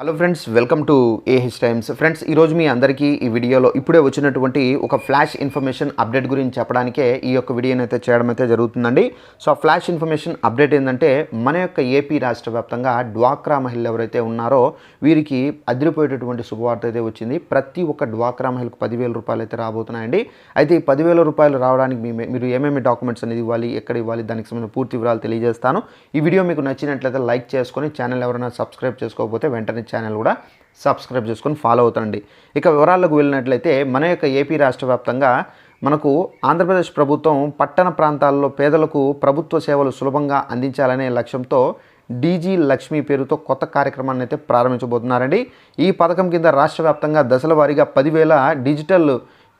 Hello friends welcome to AH times friends ఈరోజు మీ అందరికీ ఈ వీడియోలో ఇప్పుడే వచ్చినటువంటి ఒక ఫ్లాష్ ఇన్ఫర్మేషన్ అప్డేట్ గురించి చెప్పడానికే ఈ యొక్క వీడియోని అయితే చేయడం అయితే జరుగుతుందండి. సో ఆ ఫ్లాష్ ఇన్ఫర్మేషన్ అప్డేట్ ఏంటంటే మన యొక్క ఏపీ రాష్ట్ర వ్యాప్తంగా డ్వాక్రా మహిళలు ఎవరైతే ఉన్నారో వీరికి అదిరిపోయేటటువంటి శుభవార్త అయితే వచ్చింది. ప్రతి ఒక్క డ్వాక్రా మహిళకు పదివేల రూపాయలు అయితే రాబోతున్నాయండి. అయితే ఈ పదివేల రూపాయలు రావడానికి మీ మీరు ఏమేమి డాక్యుమెంట్స్ అనేది ఇవ్వాలి ఎక్కడ ఇవ్వాలి దానికి సంబంధించిన పూర్తి వివరాలు తెలియజేస్తాను. ఈ వీడియో మీకు నచ్చినట్లయితే లైక్ చేసుకొని ఛానల్ ఎవరైనా సబ్స్క్రైబ్ చేసుకోకపోతే వెంటనే ఛానల్ కూడా సబ్స్క్రైబ్ చేసుకొని ఫాలో అవుతండి ఇక వివరాలకు వెళ్ళినట్లయితే మన యొక్క ఏపీ రాష్ట్ర వ్యాప్తంగా మనకు ఆంధ్రప్రదేశ్ ప్రభుత్వం పట్టణ ప్రాంతాల్లో పేదలకు ప్రభుత్వ సేవలు సులభంగా అందించాలనే లక్ష్యంతో డీజీ లక్ష్మి పేరుతో కొత్త కార్యక్రమాన్ని అయితే ప్రారంభించబోతున్నారండి. ఈ పథకం కింద రాష్ట్ర వ్యాప్తంగా దశల వారీగా పదివేల డిజిటల్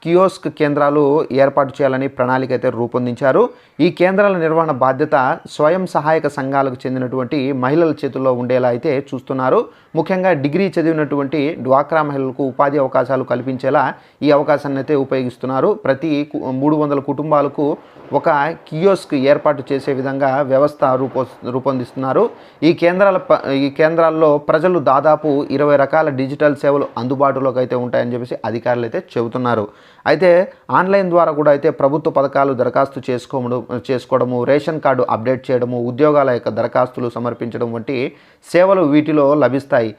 కియోస్క్ కేంద్రాలు ఏర్పాటు చేయాలని ప్రణాళిక అయితే రూపొందించారు. ఈ కేంద్రాల నిర్వహణ బాధ్యత స్వయం సహాయక సంఘాలకు చెందినటువంటి మహిళల చేతుల్లో ఉండేలా అయితే చూస్తున్నారు. ముఖ్యంగా డిగ్రీ చదివినటువంటి డ్వాక్రా మహిళలకు ఉపాధి అవకాశాలు కల్పించేలా ఈ అవకాశాన్ని అయితే ఉపయోగిస్తున్నారు. ప్రతి మూడు వందల కుటుంబాలకు ఒక కియోస్క్ ఏర్పాటు చేసే విధంగా వ్యవస్థ రూపొ రూపొందిస్తున్నారు. ఈ కేంద్రాల ప- ఈ కేంద్రాల్లో ప్రజలు దాదాపు ఇరవై రకాల డిజిటల్ సేవలు అందుబాటులోకి అయితే ఉంటాయని చెప్పేసి అధికారులు అయితే చెబుతున్నారు. అయితే ఆన్లైన్ ద్వారా కూడా అయితే ప్రభుత్వ పథకాలు దరఖాస్తు చేసుకోవడం చేసుకోవడము రేషన్ కార్డు అప్డేట్ చేయడము ఉద్యోగాల యొక్క దరఖాస్తులు సమర్పించడం వంటి సేవలు వీటిలో లభిస్తాయి.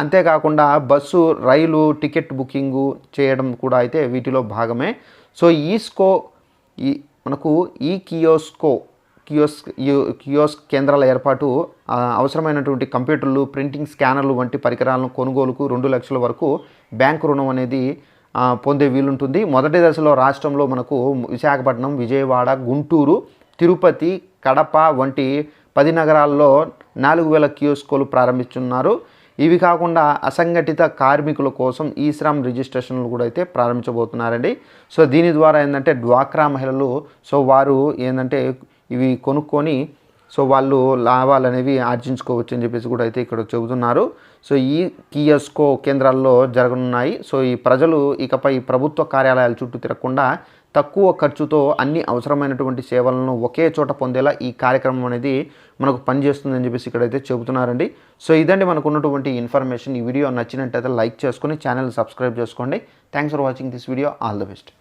అంతేకాకుండా బస్సు రైలు టికెట్ బుకింగు చేయడం కూడా అయితే వీటిలో భాగమే. సో ఈస్కో ఈ మనకు ఈ కియోస్కో కియోస్ కియోస్క్ కేంద్రాల ఏర్పాటు అవసరమైనటువంటి కంప్యూటర్లు ప్రింటింగ్ స్కానర్లు వంటి పరికరాలను కొనుగోలుకు రెండు లక్షల వరకు బ్యాంకు రుణం అనేది పొందే వీలుంటుంది. మొదటి దశలో రాష్ట్రంలో మనకు విశాఖపట్నం విజయవాడ గుంటూరు తిరుపతి కడప వంటి పది నగరాల్లో నాలుగు వేల కియోస్కోలు ప్రారంభిస్తున్నారు ఇవి కాకుండా అసంఘటిత కార్మికుల కోసం ఈ శ్రమ్ రిజిస్ట్రేషన్లు కూడా అయితే ప్రారంభించబోతున్నారండి. సో దీని ద్వారా ఏంటంటే డ్వాక్రా మహిళలు సో వారు ఏంటంటే ఇవి కొనుక్కొని సో వాళ్ళు లాభాలు అనేవి ఆర్జించుకోవచ్చు అని చెప్పేసి కూడా అయితే ఇక్కడ చెబుతున్నారు. సో ఈ కియస్కో కేంద్రాల్లో జరగనున్నాయి. సో ఈ ప్రజలు ఇకపై ప్రభుత్వ కార్యాలయాల చుట్టూ తిరగకుండా తక్కువ ఖర్చుతో అన్ని అవసరమైనటువంటి సేవలను ఒకే చోట పొందేలా ఈ కార్యక్రమం అనేది మనకు పనిచేస్తుందని చెప్పేసి ఇక్కడైతే చెబుతున్నారండి. సో ఇదండి మనకు ఉన్నటువంటి ఇన్ఫర్మేషన్. ఈ వీడియో నచ్చినట్టయితే లైక్ చేసుకొని ఛానల్ సబ్స్క్రైబ్ చేసుకోండి. Thanks for watching this video. All the best.